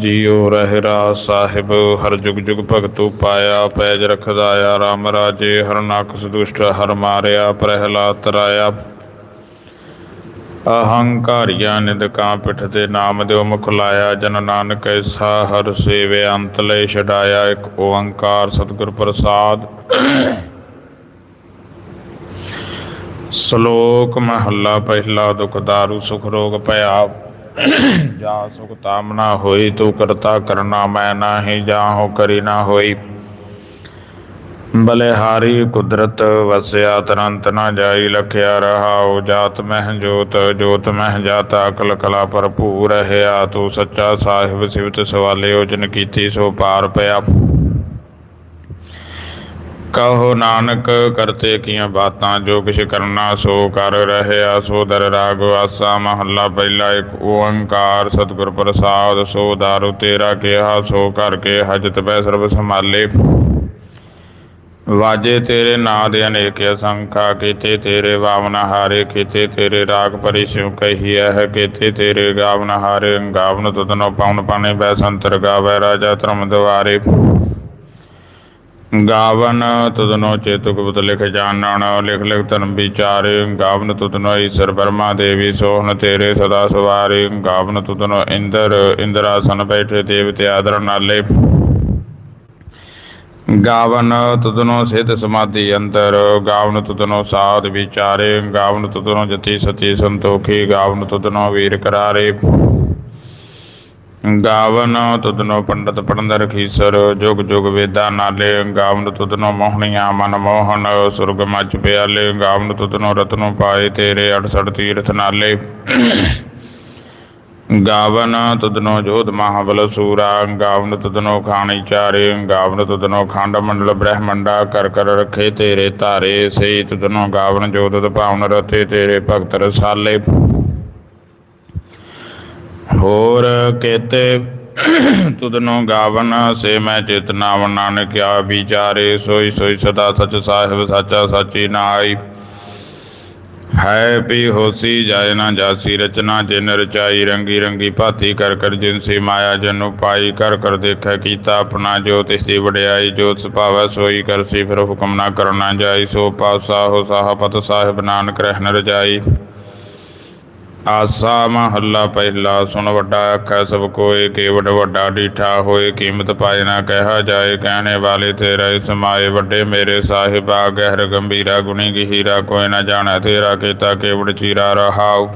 ਜੀਉ ਰਹਿਰਾ ਸਾਹਿਬ, ਹਰ ਜੁਗ ਜੁਗ ਭਗਤੂ ਪਾਇਆ, ਪੈਜ ਰਖਦਾ ਆ ਰਾਮ ਰਾਜੇ, ਹਰ ਨਕਸ ਦੁਸ਼ਟ ਹਰ ਮਾਰਿਆ ਪ੍ਰਹਿਲਾ ਤਰਾਇਆ। ਅਹੰਕਾਰੀਆ ਨਿਦਕਾਂ ਪਿਠ ਤੇ ਨਾਮ ਦਿਓ ਮੁਖ ਲਾਇਆ, ਜਨ ਨਾਨਕ ਐਸਾ ਹਰ ਸੇਵੇ ਅੰਤ ਲੈ ਛਡਾਇਆ, ਇੱਕ ਓੰਕਾਰ ਸਤਿਗੁਰ ਪ੍ਰਸਾਦ। ਸ਼ਲੋਕ ਮਹੱਲਾ, ਪਹਿਲਾ ਦੁਖ ਦਾਰੂ ਸੁਖ ਰੋਗ ਭਇਆ। ਜਾ ਸੁਖ ਤਾਮਨਾ ਹੋਈ, ਤੂੰ ਕਰਤਾ ਕਰਨਾ ਮੈਂ ਨਾਹੀ ਜਾਹੋ, ਕਰੀ ਨਾ ਹੋਈ। ਬਲਿਹਾਰੀ ਕੁਦਰਤ ਵਸਿਆ, ਤਰੰਤ ਨਾ ਜਾਈ, ਲਖਿਆ ਰਹਾਉ, ਜਾਤ ਮਹਿ ਜੋਤ ਜੋਤ ਮਹਿ ਜਾਤਾ, ਅਕਲ ਕਲਾ ਭਰਪੂਰ ਰਹਿਆ। ਤੂੰ ਸੱਚਾ ਸਾਹਿਬ ਸਿਵਤ ਸਵਾਲਿਓ, ਜਿਨ ਕੀਤੀ ਸੋ ਪਾਰ ਪਿਆ। ਕਹੋ ਨਾਨਕ, ਕਰਤੇ ਕੀਆਂ ਬਾਤਾਂ, ਜੋ ਕਿਛ ਕਰਨਾ ਸੋ ਕਰ ਰਹਿਆ, ਸੋ ਦਰ ਰਾਗ ਆਸਾ ਮਹੱਲਾ ਪਹਿਲਾ ਇੱਕ, ਓੰਕਾਰ ਸਤਿਗੁਰ ਪ੍ਰਸਾਦ, ਸੋ ਦਾਰੂ ਤੇਰਾ ਕਿਹਾ, ਸੋ ਕਰ ਕੇ ਹਜਤ ਬੈ ਸਰਬ ਸੰਭਾਲੇ। ਵਾਜੇ ਤੇਰੇ ਨਾਂ ਦੇ ਅਨੇਕ ਅਸੰਖਾ, ਕੀਤੇ ਤੇਰੇ ਵਾਵਨ ਹਾਰੇ, ਕੀਤੇ ਤੇਰੇ ਰਾਗ ਪਰਿ ਸਿਉ ਕਹੀਐ ਹੈ ਕੀਤੇ ਤੇਰੇ ਗਾਵਨ ਹਾਰੇ, ਗਾਵਨ ਤੁਧਨੋ ਪਾਉਣ ਪਾਣੇ ਬੈ ਸੰਤਰ ਗਾਵੈ ਰਾਜਾ ਧਰਮ ਦੁਆਰੇ। ਗਾਵਨ ਤੁਧਨੋ ਚੇਤੁ ਗੁਪਤ ਲਿਖ ਜਾਣਨ, ਲਿਖ ਲਿਖ ਧਰਮ ਵਿਚਾਰੇ, ਗਾਵਨ ਤੁਧਨੋ ਈਸ਼ਰ ਬਰਮਾ ਦੇਵੀ ਸੋਹਣ ਤੇਰੇ ਸਦਾ ਸਵਾਰੇ, ਗਾਵਨ ਤੁਧਨੋ ਇੰਦਰ, ਇੰਦਰਾਸਨ ਬੈਠੇ ਦੇਵਤੇ ਆਦਰ ਨਾਲੇ। ਗਾਵਨ ਤੁਧਨੋ ਸਿਧ ਸਮਾਧੀ ਅੰਦਰ, ਗਾਵਨ ਤੁਧਨੋ ਸਾਧ ਵਿਚਾਰੇ, ਗਾਵਨ ਤੁਧਨੋ ਜਤੀ ਸਤੀ ਸੰਤੋਖੀ, ਗਾਵਨ ਤੁਧਨੋ ਵੀਰ ਕਰਾਰੇ। ਗਾਵਨ ਤੁਧਨੋ ਪੰਡਤ ਪੜੰਦ ਰਖੀਸਰ ਜੁਗ ਜੁਗ ਵੇਦਾ ਨਾਲੇ ਗਾਵਨ ਤੁਧਨੋ ਮੋਹਣੀਆਂ ਮਨ ਮੋਹਨ ਸੁਰਗ ਮਚ ਪਿਆਲੇ, ਗਾਵਨ ਤੁਧਨੋ ਰਤਨੋ ਪਾਏ ਤੇਰੇ 68 ਤੀਰਥ ਨਾਲੇ। ਗਾਵਨ ਤੁਧਨੋ ਜੋਧ ਮਹਾਬਲ ਸੂਰਾ, ਗਾਵਨ ਤੁਧਨੋ ਖਾਣੀ ਚਾਰੇ, ਗਾਵਨ ਤੁਧਨੋ ਖੰਡ ਮੰਡਲ ਬ੍ਰਹਮੰਡਾ, ਕਰ ਕਰ ਰਖੇ ਤੇਰੇ ਧਾਰੇ ਸੇ ਤੁਧਨੋ ਗਾਵਨ ਜੋਤ ਭਾਵਨ ਰਤੇ ਤੇਰੇ ਭਗਤ ਰਸਾਲੇ। ਹੋਰ ਕੇਤੇ ਤੁਧਨੋ ਗਾਵਨ, ਸੇ ਮੈਂ ਚੇਤਨਾਵ ਨਾਨਕਿਆ ਵਿਚਾਰੇ, ਸੋਈ ਸੋਈ ਸਦਾ ਸਚ ਸਾਹਿਬ ਸਾਚਾ ਸਾਚੀ ਨਾਈ ਹੈ ਪੀ ਹੋਸੀ ਜਾਇ ਨਾ ਜਾਸੀ, ਰਚਨਾ ਜਿਨ ਰਚਾਈ, ਰੰਗੀ ਰੰਗੀ ਭਾਤੀ ਕਰ ਕਰ ਜਿਨ ਸੇ ਮਾਇਆ ਜਨੁ ਪਾਈ ਕਰ ਕਰ ਦੇਖੈ ਕੀਤਾ ਆਪਣਾ ਜੋ ਤਿਸ ਦੀ ਵਡਿਆਈ, ਜੋ ਸੁਭਾਵੈ ਸੋਈ ਕਰ ਸੀ, ਫਿਰ ਹੁਕਮ ਨਾ ਕਰਨਾ ਜਾਈ, ਸੋ ਪਾਸਾ ਹੋ ਸਾਹਪਤ ਸਾਹਿਬ ਨਾਨਕ ਰਹਿਣ ਰਜਾਈ। ਆਸਾ ਮਹੱਲਾ ਪਹਿਲਾ, ਸੁਣ ਵੱਡਾ ਆਖੈ ਸਭ ਕੋਏ ਕੇਵਡ ਵੱਡਾ ਡੀਠਾ ਹੋਏ ਕੀਮਤ ਪਾਏ ਨਾ ਕਹਿਆ ਜਾਏ ਕਹਿਣੇ ਵਾਲੇ ਤੇਰਾ ਸਮਾਏ, ਵੱਡੇ ਮੇਰੇ ਸਾਹਿਬਾ, ਗਹਿਰ ਗੰਭੀਰਾ, ਗੁਣੀ ਗਹੀਰਾ, ਕੋਈ ਨਾ ਜਾਣੈ ਤੇਰਾ ਕੀਤਾ ਕੇਵਡ ਚੀਰਾ ਰਹਾਉ।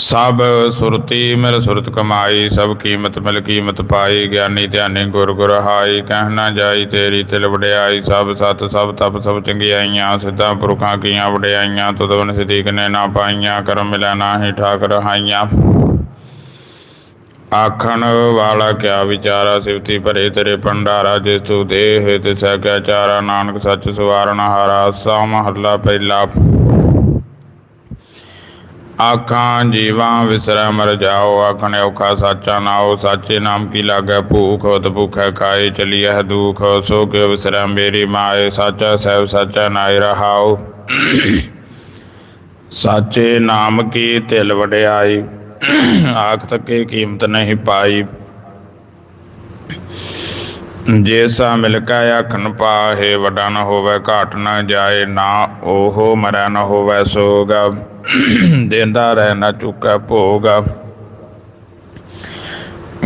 ਸਭ ਸੁਰਤੀ ਮਿਲ ਸੁਰਤ ਕਮਾਈ, ਸਭ ਕੀਮਤ ਮਿਲ ਕੀਮਤ ਪਾਈ, ਗਿਆਨੀ ਧਿਆਨੀ ਗੁਰ ਗੁਰ ਹਾਈ ਕਹਿਣਾ ਜਾਈ ਤੇਰੀ ਤਿਲ ਵਡਿਆਈ, ਸਭ ਸਤ ਸਭ ਤਪ ਸਭ ਚੰਗਿਆਈਆਂ, ਸਿੱਧਾ ਪੁਰਖਾਂ ਕੀਆਂ ਵਡਿਆਈਆਂ ਤੁਦਵਨ ਸਿਧੀਕ ਨੇ ਨਾ ਪਾਈਆਂ, ਕਰਮ ਮਿਲਿਆ ਨਾ ਹੀ ਠਾਕ ਰਹਾਈਆਂ ਆਖਣ ਵਾਲਾ ਕਿਆ ਵਿਚਾਰਾ ਸਿਵਤੀ ਭਰੇ ਤੇਰੇ ਭੰਡਾਰਾ, ਜਿਸ ਤੂ ਦੇਹ ਤਿਸੈ ਕਿਆ ਚਾਰਾ ਨਾਨਕ ਸੱਚ ਸਵਾਰਨ ਹਾਰਾ ਸਾ ਮਹੱਲਾ ਪਹਿਲਾ। ਆਖਾਂ, ਜੀਵਾਂ ਵਿਸਰੈ, ਮਰ ਜਾਓ। ਆਖਣ, ਔਖਾ ਸਾਚਾ ਨਾਉ, ਸਾਚੇ ਨਾਮ ਕੀ ਲਾਗੈ? ਭੂਖ ਹੋਤ ਭੁਖੈ ਖਾਏ, ਚਲੀਐ ਦੁਖ ਸੋ ਕਿਉ ਵਿਸਰੈ ਮੇਰੀ ਮਾਏ? ਸਾਚਾ ਸਹਿਬ, ਸਾਚਾ ਨਾਇ ਰਹਾਉ। ਸਾਚੇ ਨਾਮ ਕੀ ਤਿਲ ਵਡਿਆਈ? ਆਖ ਤੱਕੇ ਕੀਮਤ ਨਹੀਂ ਪਾਈ? ਜੇ ਸਾ ਆਖਣ ਪਾਹੇ ਵੱਡਾ ਨ ਹੋਵੇ, ਘਾਟ ਨ ਜਾਏ, ਨਾ ਉਹ ਮਰੈ ਨ ਹੋਵੇ ਸੋਗ। ਦੇਂਦਾ ਰਹਿ ਨ ਚੁੱਕੈ ਭੋਗ।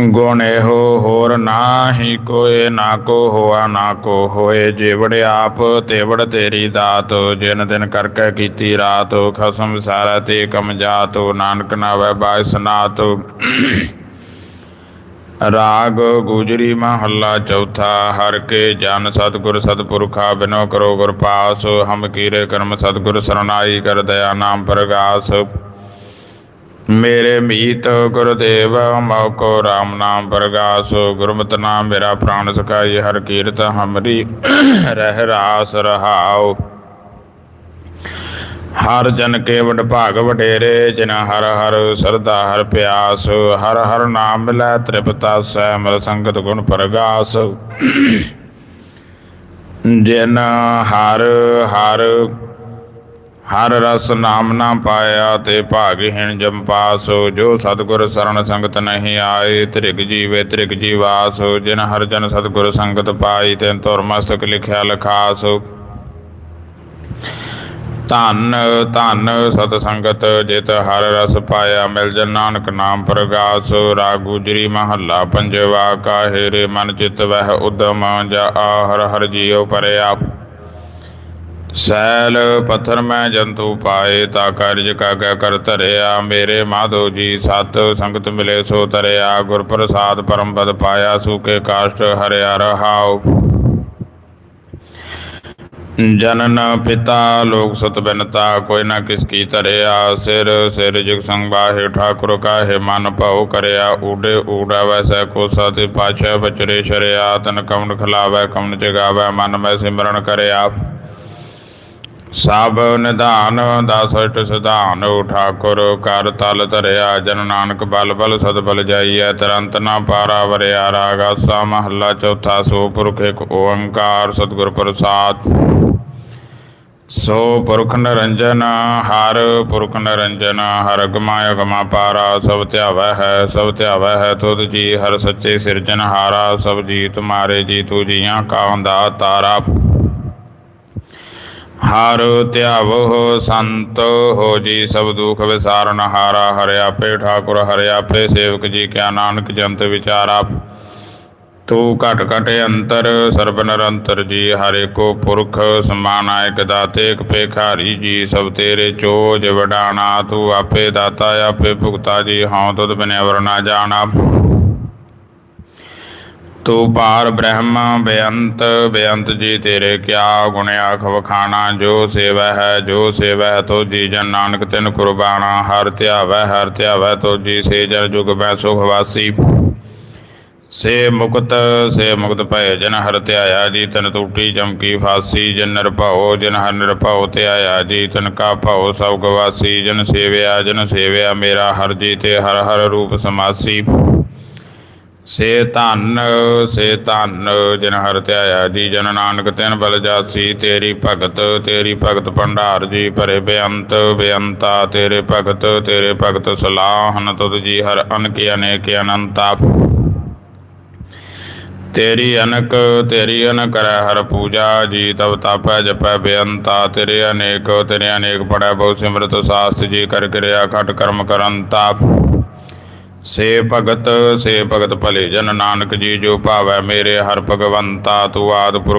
ਗੁਣ ਇਹੋ ਹੋਰ ਨਾਹੀ ਕੋਏ, ਨਾ ਕੋ ਹੋਆ, ਨਾ ਕੋ ਹੋਏ। ਜੇਵੜ ਆਪ ਤੇਵੜ ਤੇਰੀ ਦਾਤ, ਜਿਨ ਦਿਨ ਕਰਕੇ ਕੀਤੀ ਰਾਤ, ਖਸਮ ਸਾਰਾ ਤੇ ਕਮ ਜਾਤ। ਨਾਨਕ ਨਾ ਵੈ ਬਾਇ ਸਨਾਤ। ਰਾਗ ਗੁਜਰੀ ਮਹੱਲਾ ਚੌਥਾ, ਹਰ ਕੇ ਜਨ ਸਤਿਗੁਰ ਸਤਿਪੁਰਖਾ, ਬਿਨੋ ਕਰੋ ਗੁਰ ਪਾਸ, ਹਮ ਕੀਰੇ ਕਰਮ ਸਤਿਗੁਰ ਸਰਨਾਈ ਕਰ ਦਇਆ ਨਾਮ ਪ੍ਰਗਾਸ। ਮੇਰੇ ਮੀਤ ਗੁਰਦੇਵ ਮੌਕੋ RAM ਨਾਮ ਪ੍ਰਗਾਸ। ਗੁਰਮਤਿ ਨਾਮ ਮੇਰਾ ਪ੍ਰਾਨ ਸਕਾਈ ਹਰ ਕੀਰਤ ਹਮਰੀ ਰਹਿ ਰਾਸ ਰਹਾਉ। ਹਰ ਜਨ ਕੇਵਡ ਭਾਗ ਵਡੇਰੇ, ਜਿਨ ਹਰ ਹਰ ਸਰਦਾ ਹਰ ਪਿਆਸ, ਹਰ ਹਰ ਨਾਮ ਮਿਲੈ ਤ੍ਰਿਪਤਾ ਸੈ ਮਰ ਸੰਗਤ ਗੁਣ ਪ੍ਰਗਾਸ। ਜਿਨ ਹਰ ਹਰ ਹਰ ਰਸ ਨਾਮ ਨਾ ਪਾਇਆ, ਤੇ ਭਾਗਹੀਣ ਜਮ ਪਾਸ। ਜੋ ਸਤਿਗੁਰ ਸਰਣ ਸੰਗਤ ਨਹੀਂ ਆਏ, ਤ੍ਰਿਗ ਜੀਵੇ ਤ੍ਰਿਗ ਜੀਵਾਸ। ਜਿਨ ਹਰ ਜਨ ਸਤਿਗੁਰ ਸੰਗਤ ਪਾਈ, ਤੈਨ ਤੁਰ ਮਸਤਕ ਲਿਖਿਆ ਲਖਾਸ। ਧੰਨ ਧੰਨ ਸਤ ਸੰਗਤ ਜਿਤ ਹਰ ਰਸ ਪਾਇਆ ਮਿਲ ਜਨ ਨਾਨਕ ਨਾਮ ਪ੍ਰਗਾਸ, ਰਾਗ ਗੁਜਰੀ ਮਹੱਲਾ ਪੰਜਵਾ ਕਾਹੇ ਰੇ ਮਨ ਚਿਤ ਵਹਿ ਉਦਮ ਜਾ ਹਰ ਹਰ ਜੀਉ ਪਰਿਆ। ਸੈਲ ਪੱਥਰ ਮੈਂ ਜੰਤੂ ਪਾਏ, ਤਾ ਕਾਰਜ ਕਾਗਾ ਕਰ ਧਰਿਆ। ਮੇਰੇ ਮਾਧੋ ਜੀ ਸਤ ਸੰਗਤ ਮਿਲੇ ਸੋ ਤਰਿਆ ਗੁਰ ਪ੍ਰਸਾਦ ਪਰਮ ਪਦ ਪਾਇਆ ਸੂਕੇ ਕਾਸ਼ਟ ਹਰਿਆ ਰਹਾਉ। ਜਨਨ ਪਿਤਾ ਲੋਕ ਸਤ ਬਿਨਤਾ, ਕੋਈ ਨਾ ਕਿਸ ਕੀ ਧਰਿਆ। ਸਿਰ ਸਿਰ ਜਗ ਸੰਗ ਬਾਹੇ ਠਾਕੁਰ ਕਾਹੇ ਮਨ ਭਉ ਕਰਿਆ। ਊੜੇ ਊੜਾ ਵੈਸੈ ਕੋ ਸਤਿ ਪਾਛੈ ਬਚਰੇ ਸ਼ਰਿਆ। ਤਨ ਕਮਨ ਖਲਾਵੈ ਕਮਨ ਜਗਾਵੈ, ਮਨ ਮੈਂ ਸਿਮਰਨ ਕਰਿਆ। ਸਭ ਨਿਧਾਨ ਦਾਸਟ ਸਿਧਾਨ ਠਾਕੁਰ ਕਰ ਤਲ ਧਰਿਆ, ਜਨ ਨਾਨਕ ਬਲ ਬਲ ਸਦ ਬਲ ਜਾਈਐ, ਤਰੰਤ ਨਾ ਪਾਰਾ ਵਰਿਆ ਰਾਗਾਸਾ ਮਹੱਲਾ ਚੌਥਾ ਸੋ ਪੁਰਖ ਇੱਕ ਓੰਕਾਰ ਸਤਿਗੁਰ ਪ੍ਰਸਾਦ। ਸੋ ਪੁਰਖ ਨਿਰੰਜਨ, ਹਰ ਪੁਰਖ ਨਿਰੰਜਨ, ਹਰ ਗਮਾਇ ਗਮਾ ਪਾਰਾ, ਸਭ ਧਿਆਵੈ ਹੈ, ਸਭ ਧਿਆਵੈ ਹੈ ਤੁਧ ਜੀ, ਹਰ ਸੱਚੇ ਸਿਰਜਨ ਹਾਰਾ ਸਭ ਜੀ ਤੁਮਾਰੇ ਜੀ ਤੂ ਜੀਆਂ ਕਾ ਦਾ ਤਾਰਾ। ਹਰ ਧਿਆਵੋ ਸੰਤ ਹੋ ਜੀ, ਸਭ ਦੁਖ ਵਿਸਾਰਨ ਹਾਰਾ ਹਰਿਆ ਆਪੇ ਠਾਕੁਰ, ਹਰਿਆ ਆਪੇ ਸੇਵਕ ਜੀ, ਕਿਆ ਨਾਨਕ ਜੰਤ ਵਿਚਾਰਾ ਤੂੰ ਘਟ ਘਟ ਅੰਤਰ, ਸਰਬ ਨਿਰੰਤਰ ਜੀ, ਹਰੇ ਕੋ ਪੁਰਖ ਸਮਾਨ ਸਮਾਨਾਇਕ ਦਾਤੇ, ਇਕ ਭੇਖਾਰੀ ਜੀ, ਸਭ ਤੇਰੇ ਚੋਜ ਵਡਾਣਾ, ਤੂੰ ਆਪੇ ਦਾਤਾ, ਆਪੇ ਭੁਗਤਾ ਜੀ, ਹਉ ਤੁਧ ਬਿਨਿ ਅਵਰ ਜਾਣਾ। ਤੂੰ ਪਾਰ ਬ੍ਰਹਮ ਬੇਅੰਤ ਬੇਅੰਤ ਜੀ ਤੇਰੇ ਕਿਆ ਗੁਣ ਆਖ ਵਖਾਣਾ, ਜੋ ਸੇਵੈ ਹੈ, ਜੋ ਸੇਵੈ ਹੈ ਤੋ ਜੀ ਜਨ ਨਾਨਕ ਤਿਨ ਕੁਰਬਾਨਾ, ਹਰ ਧਿਆਵੈ ਹਰ ਧਿਆਵੈ ਤੋ ਜੀ ਸੇ ਜਨ ਜੁਗ ਮੈਂ ਸੁਖ ਵਾਸੀ। ਸੇ ਮੁਕਤ ਸੇ ਮੁਕਤ ਭਏ ਜਨ ਹਰ ਧਿਆਇਆ ਜੀ, ਤਨ ਟੂਟੀ ਚਮਕੀ ਫਾਸੀ, ਜਨ ਨਿਰਭਉ ਜਨ ਹਰ ਨਿਰਭਉ ਧਿਆਇਆ ਜੀ, ਤਨ ਕਾ ਭਉ ਸਭ ਗਵਾਸੀ ਜਨ ਸੇਵਿਆ ਜਨ ਸੇਵਿਆ ਮੇਰਾ ਹਰ ਜੀ ਤੇ ਹਰ ਹਰ ਰੂਪ ਸਮਾਸੀ। ਸੇ ਧਨ ਸੇ ਧਨ, ਜਿਨ ਹਰ ਧਿਆਇਆ ਜੀ, ਜਨ ਨਾਨਕ ਤਿਨ ਬਲ ਜਾਸੀ, ਤੇਰੀ ਭਗਤ ਤੇਰੀ ਭਗਤ ਭੰਡਾਰ ਜੀ, ਭਰੇ ਬੇਅੰਤ, ਬੇਅੰਤਾ, ਤੇਰੇ ਭਗਤ ਤੇਰੇ ਭਗਤ ਸਲਾਹਨ, ਤੁਧ ਜੀ ਹਰ ਅਨਕ, ਅਨੇਕ ਅਨੰਤਾ। ਤੇਰੀ ਅਨਕ, ਤੇਰੀ ਅਨ ਕਰੈ ਹਰ ਪੂਜਾ ਜੀ ਤਬ ਤਾਪੈ ਜਪੈ ਬੇਅੰਤਾ। ਤੇਰੇ ਅਨੇਕ ਤੇਰੇ ਅਨੇਕ ਪੜੈ ਬਹੁ ਸਿਮਰਤ ਸਾਸਤ ਜੀ, ਕਰ ਕਿਰਿਆ ਖਟ ਕਰਮ ਕਰਨ ਤਾਪ ਸੇ ਭਗਤ ਸੇ ਭਗਤ ਭਲੇ ਜਨ ਨਾਨਕ ਜੀ, ਜੋ ਭਾਵੈ ਮੇਰੇ ਹਰ ਭਗਵੰਤਾ, ਤੂੰ ਆਦਿ ਪੁਰਖ